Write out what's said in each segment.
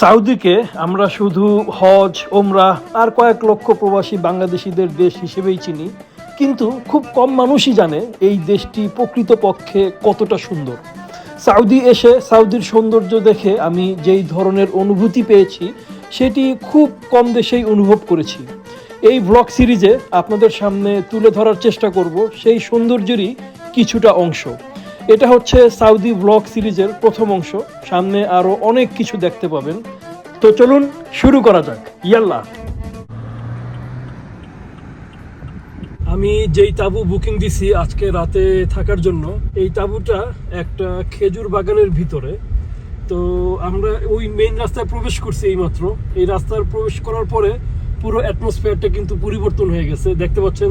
সাউদিকে আমরা শুধু হজ ওমরা আর কয়েক লক্ষ প্রবাসী বাংলাদেশিদের দেশ হিসেবেই চিনি, কিন্তু খুব কম মানুষই জানে এই দেশটি প্রকৃতপক্ষে কতটা সুন্দর। সাউদি এসে সাউদির সৌন্দর্য দেখে আমি যেই ধরনের অনুভূতি পেয়েছি, সেটি খুব কম দেশেই অনুভব করেছি। এই ব্লগ সিরিজে আপনাদের সামনে তুলে ধরার চেষ্টা করব সেই সৌন্দর্যেরই কিছুটা অংশ। এটা হচ্ছে সাউদি ব্লগ সিরিজের প্রথম অংশ। সামনে আরও অনেক কিছু দেখতে পাবেন। তো চলুন শুরু করা যাক। ইয়াল্লা। আমি যেই তাবু বুকিং দিছি আজকে রাতে থাকার জন্য, এই তাবুটা একটা খেজুর বাগানের ভিতরে। তো আমরা ওই মেইন রাস্তায় প্রবেশ করছি এইমাত্র। এই রাস্তার প্রবেশ করার পরে পুরো অ্যাটমসফিয়ারটা কিন্তু পরিবর্তন হয়ে গেছে। দেখতে পাচ্ছেন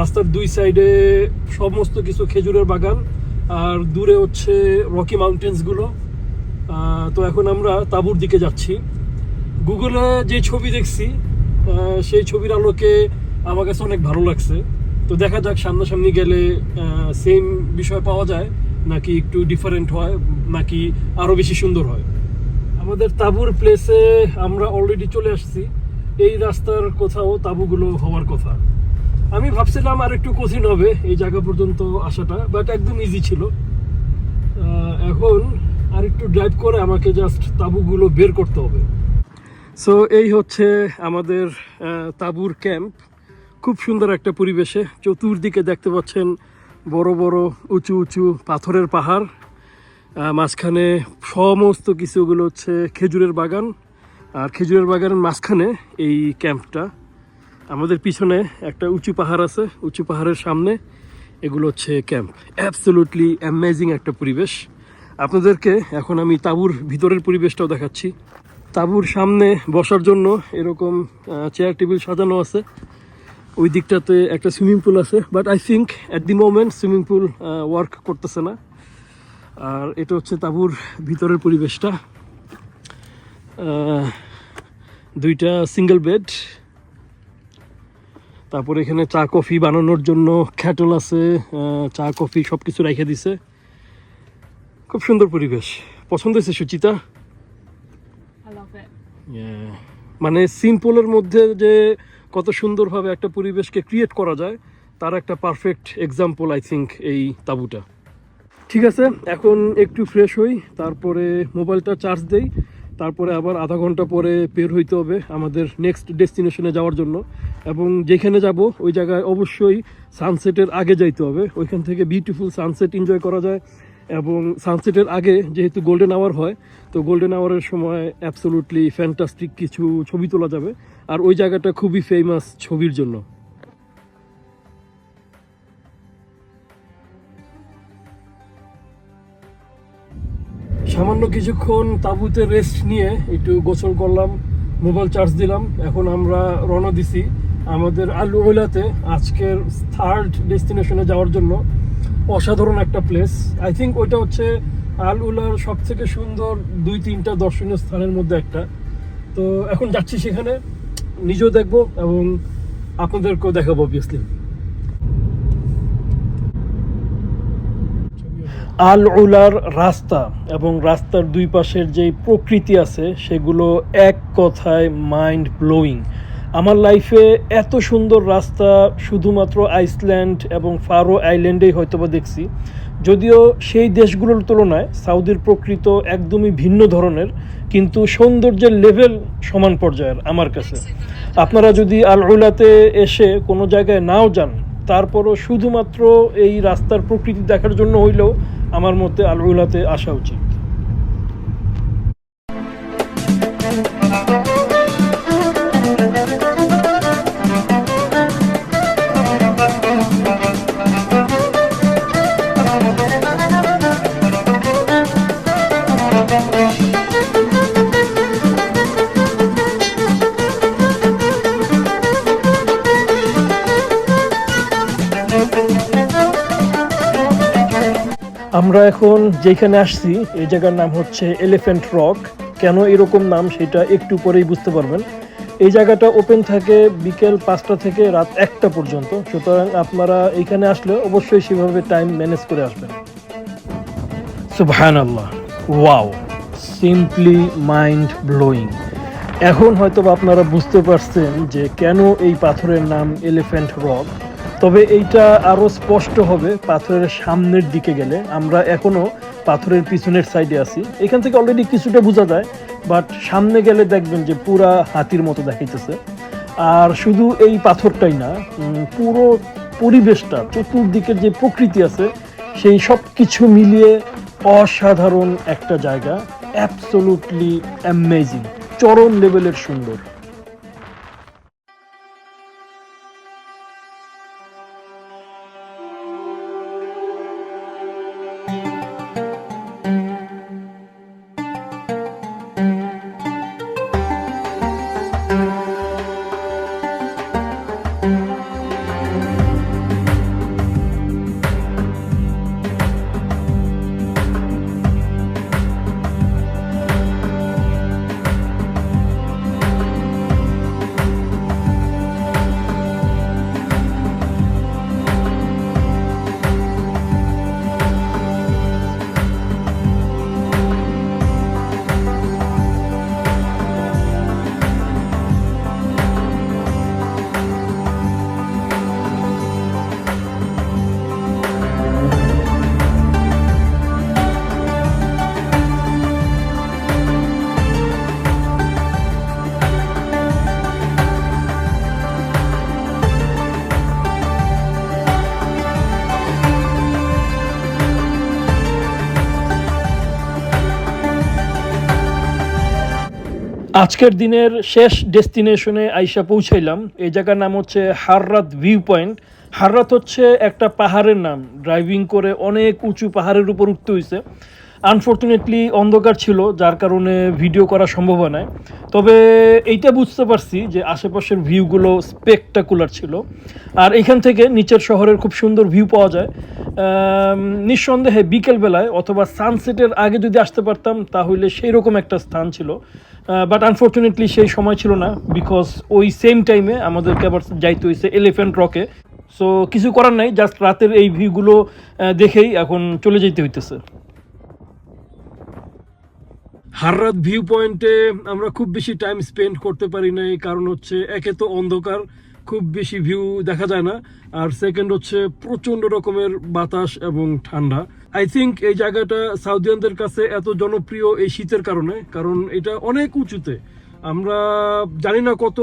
রাস্তার দুই সাইডে সমস্ত কিছু খেজুরের বাগান। আর দূরে হচ্ছে রকি মাউন্টেন্সগুলো। তো এখন আমরা তাঁবুর দিকে যাচ্ছি। গুগলে যে ছবি দেখছি সেই ছবির আলোকে আমার কাছে অনেক ভালো লাগছে। তো দেখা যাক সামনাসামনি গেলে সেম বিষয় পাওয়া যায়, নাকি একটু ডিফারেন্ট হয়, নাকি আরও বেশি সুন্দর হয়। আমাদের তাঁবুর প্লেসে আমরা অলরেডি চলে আসছি। এই রাস্তার কোথাও তাঁবুগুলো হওয়ার কথা। আমি ভাবছিলাম আর একটু কঠিন হবে এই জায়গা পর্যন্ত আসাটা বাট একদম ইজি ছিল। এখন আর একটু ড্রাইভ করে আমাকে জাস্ট তাঁবুগুলো বের করতে হবে। সো এই হচ্ছে আমাদের তাঁবুর ক্যাম্প খুব সুন্দর একটা পরিবেশে। চতুর্দিকে দেখতে পাচ্ছেন বড় বড় উঁচু উঁচু পাথরের পাহাড়। মাঝখানে সমস্ত কিছুগুলো হচ্ছে খেজুরের বাগান। আর খেজুরের বাগানের মাঝখানে এই ক্যাম্পটা আমাদের পিছনে একটা উঁচু পাহাড় আছে, উঁচু পাহাড়ের সামনে। এগুলো হচ্ছে ক্যাম্প। অ্যাবসোলুটলি অ্যামেজিং একটা পরিবেশ। আপনাদেরকে এখন আমি তাঁবুর ভিতরের পরিবেশটাও দেখাচ্ছি। তাঁবুর সামনে বসার জন্য এরকম চেয়ার টেবিল সাজানো আছে। ওই দিকটাতে একটা সুইমিং পুল আছে but I think at the moment swimming pool work করতেছে না। আর এটা হচ্ছে তাঁবুর ভিতরের পরিবেশটা। দুইটা সিঙ্গেল বেড তারপর এখানে চা কফি বানানোর জন্য খ্যাটল আছে চা কফি সব কিছু রেখে দিছে। খুব সুন্দর পরিবেশ। পছন্দ হয়েছে সুচিতা. মানে সিম্পলের মধ্যে যে কত সুন্দরভাবে একটা পরিবেশকে ক্রিয়েট করা যায় তার একটা পারফেক্ট এক্সাম্পল আই থিঙ্ক এই তাঁবুটা। ঠিক আছে এখন একটু ফ্রেশ হই তারপরে মোবাইলটা চার্জ দেই। তারপরে আবার আধা ঘণ্টা পরে বের হইতে হবে আমাদের নেক্সট ডেস্টিনেশনে যাওয়ার জন্য। এবং যেখানে যাব, ওই জায়গায় অবশ্যই সানসেটের আগে যাইতে হবে। ওইখান থেকে বিউটিফুল সানসেট এনজয় করা যায়। এবং সানসেটের আগে যেহেতু গোল্ডেন আওয়ার হয়, তো গোল্ডেন আওয়ারের সময় অ্যাবসোলুটলি ফ্যান্টাস্টিক কিছু ছবি তোলা যাবে। আর ওই জায়গাটা খুবই ফেমাস ছবির জন্য। সামান্য কিছুক্ষণ তাঁবুতে রেস্ট নিয়ে একটু গোসল করলাম মোবাইল চার্জ দিলাম। এখন আমরা রওনা দিছি আমাদের আলু ওইলাতে আজকের থার্ড ডেস্টিনেশনে যাওয়ার জন্য। অসাধারণ একটা প্লেস আই থিঙ্ক ওইটা হচ্ছে আল উলার সব থেকে সুন্দর দুই তিনটা দর্শনীয় স্থানের মধ্যে একটা। তো এখন যাচ্ছি সেখানে, নিজেও দেখব এবং আপনাদেরকেও দেখাবো অবভিয়াসলি আল উলার রাস্তা এবং রাস্তার দুই পাশের যে প্রকৃতি আছে, সেগুলো এক কথায় মাইন্ড ব্লোয়িং আমার লাইফে এত সুন্দর রাস্তা শুধুমাত্র আইসল্যান্ড এবং ফারো আইল্যান্ডেই হয়তোবা দেখছি। যদিও সেই দেশগুলোর তুলনায় সাউদির প্রকৃত একদমই ভিন্ন ধরনের, কিন্তু সৌন্দর্যের লেভেল সমান পর্যায়ের আমার কাছে। আপনারা যদি আল উলাতে এসে কোনো জায়গায় নাও যান তারপরও শুধুমাত্র এই রাস্তার প্রকৃতি দেখার জন্য হইলেও আমার মতে আলউলাতে আসা উচিত। আমরা এখন যেখানে আসছি, এই জায়গার নাম হচ্ছে এলিফ্যান্ট রক কেন এরকম নাম সেটা একটু পরেই বুঝতে পারবেন। এই জায়গাটা ওপেন থাকে বিকেল পাঁচটা থেকে রাত একটা পর্যন্ত। সুতরাং আপনারা এখানে আসলে অবশ্যই সেভাবে টাইম ম্যানেজ করে আসবেন। সুবহান আল্লাহ ওয়াও সিম্পলি মাইন্ড ব্লোয়িং এখন হয়তো আপনারা বুঝতে পারছেন যে কেন এই পাথরের নাম এলিফ্যান্ট রক তবে এইটা আরও স্পষ্ট হবে পাথরের সামনের দিকে গেলে। আমরা এখনও পাথরের পিছনের সাইডে আছি। এখান থেকে অলরেডি কিছুটা বোঝা যায় বাট সামনে গেলে দেখবেন যে পুরা হাতির মতো দেখাইতেছে। আর শুধু এই পাথরটাই না পুরো পরিবেশটা চতুর্দিকের যে প্রকৃতি আছে, সেই সব কিছু মিলিয়ে অসাধারণ একটা জায়গা। অ্যাবসোলুটলি অ্যামেজিং চরম লেভেলের সুন্দর। আজকের দিনের শেষ ডেস্টিনেশনে আইসা পৌঁছাইলাম। এই জায়গার নাম হচ্ছে হাররাত ভিউ পয়েন্ট হাররাত হচ্ছে একটা পাহাড়ের নাম। ড্রাইভিং করে অনেক উঁচু পাহাড়ের উপর উঠতে হয়েছে আনফর্চুনেটলি অন্ধকার ছিল, যার কারণে ভিডিও করা সম্ভব হয় তবে এইটা বুঝতে পারছি যে আশেপাশের ভিউগুলো স্পেকটাকুলার ছিল। আর এখান থেকে নিচের শহরের খুব সুন্দর ভিউ পাওয়া যায়। নিঃসন্দেহে বিকেলবেলায় অথবা সানসেটের আগে যদি আসতে পারতাম, তাহলে সেই রকম একটা স্থান ছিল। বাট আনফর্চুনেটলি সেই সময় ছিল না বিকজ ওই সেম টাইমে আমাদেরকে আবার যাইতে হয়েছে এলিফ্যান্ট রকে সো কিছু করার নাই জাস্ট রাতের এই ভিউগুলো দেখেই এখন চলে যেতে হইতেছে। হাররাত ভিউ পয়েন্টে আমরা খুব বেশি টাইম স্পেন্ড করতে পারি নাই, কারণ হচ্ছে একে তো অন্ধকার, খুব বেশি ভিউ দেখা যায় না। আর সেকেন্ড হচ্ছে প্রচণ্ড রকমের বাতাস এবং ঠান্ডা। আই থিঙ্ক এই জায়গাটা সাউদিয়ানদের কাছে এত জনপ্রিয় এই শীতের কারণে, কারণ এটা অনেক উঁচুতে। আমরা জানি না কত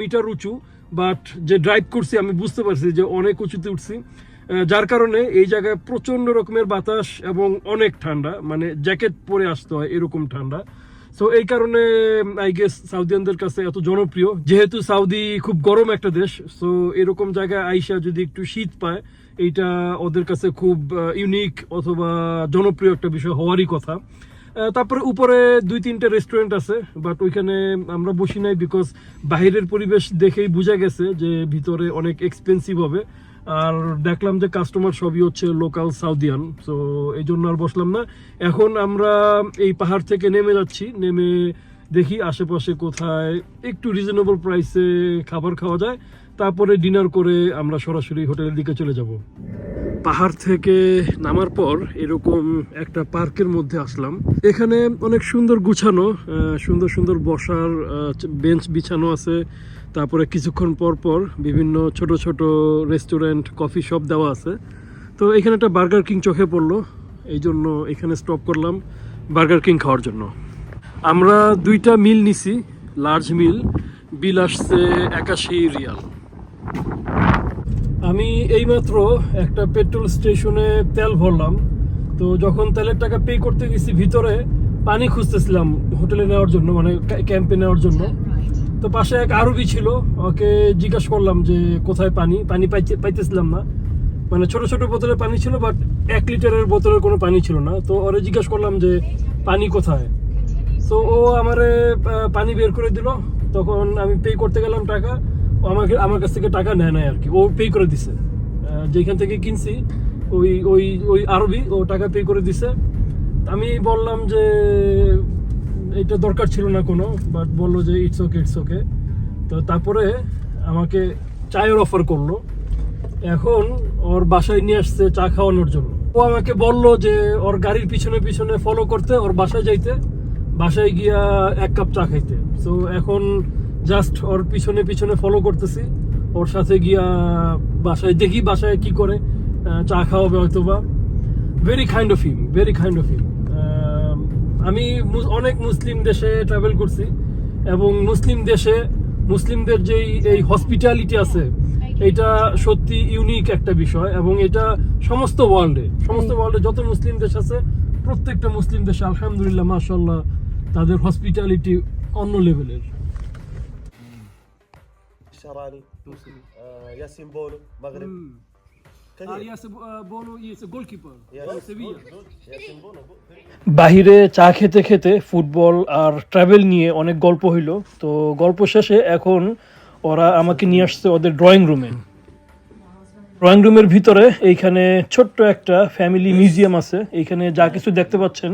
মিটার উঁচু বাট যে ড্রাইভ করছি আমি বুঝতে পারছি যে অনেক উঁচুতে উঠছি। যার কারণে এই জায়গায় প্রচণ্ড রকমের বাতাস এবং অনেক ঠান্ডা মানে জ্যাকেট পরে আসতে হয় এরকম ঠান্ডা। সো এই কারণে আই গেস সাউদিয়ানদের কাছে এত জনপ্রিয়। যেহেতু সাউদি খুব গরম একটা দেশ সো এরকম জায়গায় আইসা যদি একটু শীত পায় এইটা ওদের কাছে খুব ইউনিক অথবা জনপ্রিয় একটা বিষয় হওয়ারই কথা। তারপরে উপরে দুই তিনটে রেস্টুরেন্ট আছে বাট ওইখানে আমরা বসি নাই বিকজ বাইরের পরিবেশ দেখেই বোঝা গেছে যে ভিতরে অনেক এক্সপেন্সিভ হবে। আর দেখলাম যে কাস্টমার সবই হচ্ছে লোকাল সাউদিয়ান সো এই জন্য আর বসলাম না। এখন আমরা এই পাহাড় থেকে নেমে যাচ্ছি, নেমে দেখি আশেপাশে কোথায় একটু রিজনেবল প্রাইসে খাবার খাওয়া যায়। তারপরে ডিনার করে আমরা সরাসরি হোটেলের দিকে চলে যাব। পাহাড় থেকে নামার পর এরকম একটা পার্কের মধ্যে আসলাম। এখানে অনেক সুন্দর গুছানো সুন্দর সুন্দর বসার বেঞ্চ বিছানো আছে। তারপরে কিছুক্ষণ পর পর বিভিন্ন ছোট ছোট রেস্টুরেন্ট, কফি শপ দেওয়া আছে। তো এখানে একটা বার্গার কিং চোখে পড়ল। এই জন্য এখানে স্টপ করলাম বার্গার কিং খাওয়ার জন্য। আমরা দুইটা মিল নিছি লার্জ মিল। বিল আসছে একাশি রিয়াল। আমি এইমাত্র একটা পেট্রোল স্টেশনে তেল ভরলাম। তো যখন তেলের টাকা পে করতে গেছি ভিতরে পানি খুঁজতেছিলাম হোটেলে নেওয়ার জন্য মানে ক্যাম্পে নেওয়ার জন্য। তো পাশে এক আরবি ছিল ওকে জিজ্ঞাসা করলাম যে কোথায় পানি? পানি পাইতে পাইতেছিলাম না। মানে ছোট ছোট বোতলে পানি ছিল বাট এক লিটারের বোতলের কোনো পানি ছিল না। তো ওরে জিজ্ঞাসা করলাম যে পানি কোথায়? তো ও আমারে পানি বের করে দিল। তখন আমি পে করতে গেলাম টাকা। আমাকে আমার কাছ থেকে টাকা নেয় নাই আর কি। ও পে করে দিছে। যেখান থেকে কিনছি, ওই ওই ওই আরবি, ও টাকা পে করে দিছে। আমি বললাম যে, এটা দরকার ছিল না কোনো বাট বলল যে ইটস ওকে ইটস ওকে তো তারপরে আমাকে চায়ের অফার করল। এখন ওর বাসায় নিয়ে আসছে চা খাওয়ানোর জন্য। ও আমাকে বলল যে, ওর গাড়ির পিছনে পিছনে ফলো করতে, ওর বাসায় যাইতে, বাসায় গিয়া এক কাপ চা খাইতে। সো এখন জাস্ট ওর পিছনে পিছনে ফলো করতেছি। ওর সাথে গিয়া বাসায় দেখি বাসায় কি করে চা খাওয়াবে হয়তো বা very kind of him very kind of him আমি অনেক মুসলিম দেশে ট্রাভেল করছি এবং মুসলিম দেশে মুসলিমদের যেই এই হসপিটালিটি আছে এটা সত্যি ইউনিক একটা বিষয় এবং এটা সমস্ত ওয়ার্ল্ডে সমস্ত ওয়ার্ল্ডে যত মুসলিম দেশ আছে প্রত্যেকটা মুসলিম দেশে আলহামদুলিল্লাহ মাশাল্লাহ তাদের হসপিটালিটি অন্য লেভেলের الشراني آه ياسين بولو مغرب كثير গোলকিপার ياسين بولو বাহিরে চা খেতে খেতে ফুটবল আর ট্রাভেল নিয়ে অনেক গল্প হইলো তো গল্প শেষে এখন ওরা আমাকে নিয়ে আসছে ওদের ড্রয়িং রুমে ড্রয়িং রুমের ভিতরে এইখানে ছোট্ট একটা ফ্যামিলি মিউজিয়াম আছে এইখানে যা কিছু দেখতে পাচ্ছেন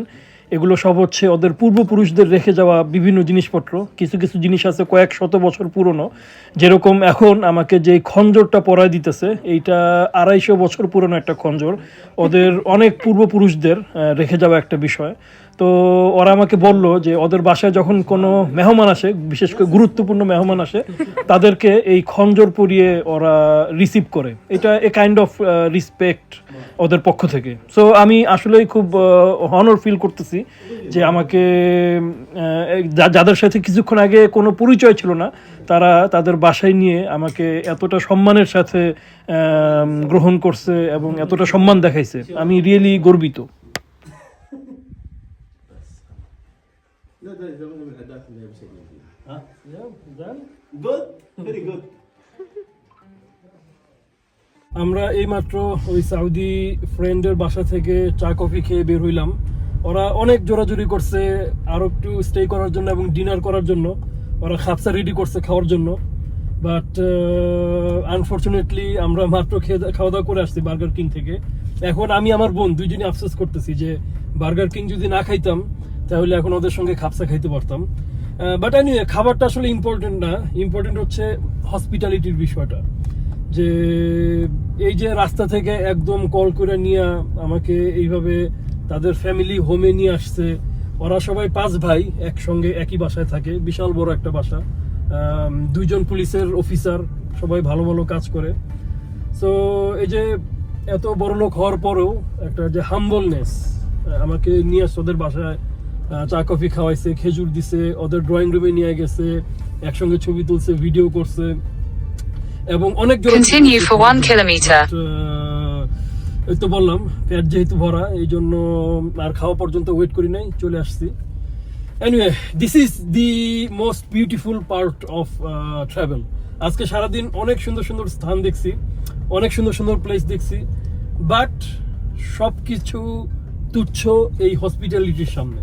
এগুলো সব হচ্ছে ওদের পূর্বপুরুষদের রেখে যাওয়া বিভিন্ন জিনিসপত্র। কিছু কিছু জিনিস আছে কয়েক শত বছর পুরনো। যেরকম এখন আমাকে যে খঞ্জরটা পরায় দিতেছে, এইটা আড়াইশো বছর পুরনো একটা খঞ্জর। ওদের অনেক পূর্বপুরুষদের রেখে যাওয়া একটা বিষয়। তো ওরা আমাকে বলল যে ওদের বাসায় যখন কোনো মেহমান আসে, বিশেষ করে গুরুত্বপূর্ণ মেহমান আসে, তাদেরকে এই খঞ্জর পরিয়ে ওরা রিসিভ করে। এটা এ কাইন্ড অফ রিসপেক্ট ওদের পক্ষ থেকে। সো আমি আসলেই খুব হনর ফিল করতেছি যে আমাকে যাদের সাথে কিছুক্ষণ আগে কোনো পরিচয় ছিল না, তারা তাদের বাসায় নিয়ে আমাকে এতটা সম্মানের সাথে গ্রহণ করছে এবং এতটা সম্মান দেখাইছে। আমি রিয়েলি গর্বিত। لا ده ده من الاداه اللي هي بشكل جود فيري جود আমরা এইমাত্র ওই সাউদি ফ্রেন্ডের বাসা থেকে চা কফি খেয়ে বের হইলাম ওরা অনেক জোরাজুরি করছে আরো একটু স্টে করার জন্য এবং ডিনার করার জন্য ওরা খাপসা রেডি করছে খাওয়ার জন্য বাট আনফর্চুনেটলি আমরা মাত্র খেয়ে খাওয়া দাওয়া করে আসছি বার্গার কিং থেকে এখন আমি আমার বোন দুইজনই আফসোস করতেছি যে বার্গার কিং যদি না খাইতাম তাহলে এখন ওদের সঙ্গে খাপসা খাইতে পারতাম। বাট এনিওয়ে খাবারটা আসলে ইম্পর্টেন্ট না। ইম্পর্টেন্ট হচ্ছে হসপিটালিটির বিষয়টা। যে এই যে রাস্তা থেকে একদম কল করে নিয়ে আমাকে এইভাবে তাদের ফ্যামিলি হোমে নিয়ে আসছে। ওরা সবাই পাঁচ ভাই একসঙ্গে একই বাসায় থাকে, বিশাল বড় একটা বাসা। দুইজন পুলিশের অফিসার সবাই ভালো ভালো কাজ করে। সো এই যে এত বড় লোক হওয়ার পরেও একটা যে হাম্বলনেস আমাকে নিয়ে আসছে ওদের বাসায় চা কফি খাওয়াইছে খেজুর দিছে ওদের ড্রয়িং রুমে নিয়ে গেছে একসঙ্গে ছবি তুলছে ভিডিও করছে এবং অনেক তো বললাম পেট যেহেতু ভরা এই জন্য আর খাওয়া পর্যন্ত ওয়েট করি নাই চলে আসছি। Anyway this is the most beautiful part of travel আজকে সারাদিন অনেক সুন্দর সুন্দর স্থান দেখছি অনেক সুন্দর সুন্দর প্লেস দেখছি বাট সব কিছু তুচ্ছ এই হসপিটালিটির সামনে।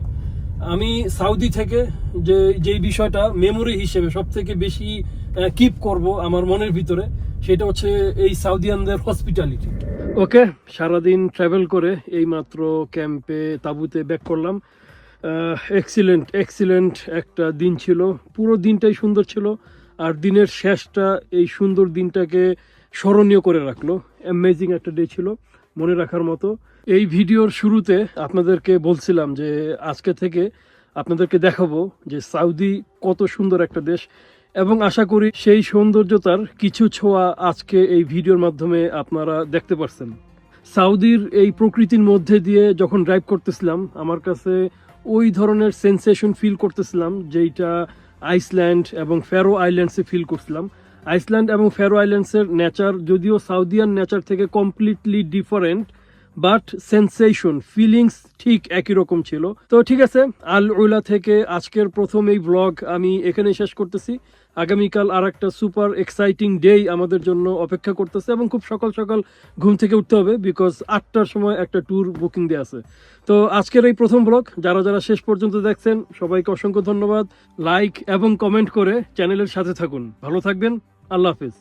আমি সাউদি থেকে যে, যেই বিষয়টা মেমোরি হিসেবে সব থেকে বেশি কিপ করব আমার মনের ভিতরে, সেটা হচ্ছে এই সাউদিয়ানদের হসপিটালিটি ওকে, সারাদিন ট্রাভেল করে এই মাত্র ক্যাম্পে তাঁবুতে ব্যাক করলাম। এক্সিলেন্ট এক্সিলেন্ট একটা দিন ছিল। পুরো দিনটাই সুন্দর ছিল, আর দিনের শেষটা এই সুন্দর দিনটাকে স্মরণীয় করে রাখল। অ্যামেজিং একটা ডে ছিল, মনে রাখার মতো। এই ভিডিওর শুরুতে আপনাদেরকে বলছিলাম যে আজকে থেকে আপনাদেরকে দেখাবো যে সাউদি কত সুন্দর একটা দেশ এবং আশা করি সেই সৌন্দর্যতার কিছু ছোঁয়া আজকে এই ভিডিওর মাধ্যমে আপনারা দেখতে পারছেন। সাউদির এই প্রকৃতির মধ্যে দিয়ে যখন ড্রাইভ করতেছিলাম, আমার কাছে ওই ধরনের সেন্সেশন ফিল করতেছিলাম যেইটা আইসল্যান্ড এবং ফ্যারো আইল্যান্ডসে ফিল করছিলাম। আইসল্যান্ড এবং ফ্যারো আইল্যান্ডসের নেচার যদিও সাউদিয়ান নেচার থেকে completely different but sensation feelings ঠিক একই রকম ছিল। তো ঠিক আছে আল উলা থেকে আজকের প্রথম এই ব্লগ আমি এখানে শেষ করতেছি। আগামীকাল আর একটা সুপার এক্সাইটিং ডে আমাদের জন্য অপেক্ষা করতেছে এবং খুব সকাল সকাল ঘুম থেকে উঠতে হবে বিকজ আটটার সময় একটা ট্যুর বুকিং দেওয়া আছে। তো আজকের এই প্রথম ব্লগ যারা যারা শেষ পর্যন্ত দেখছেন, সবাইকে অসংখ্য ধন্যবাদ। লাইক এবং কমেন্ট করে চ্যানেলের সাথে থাকুন। ভালো থাকবেন, আল্লাহ হাফিজ।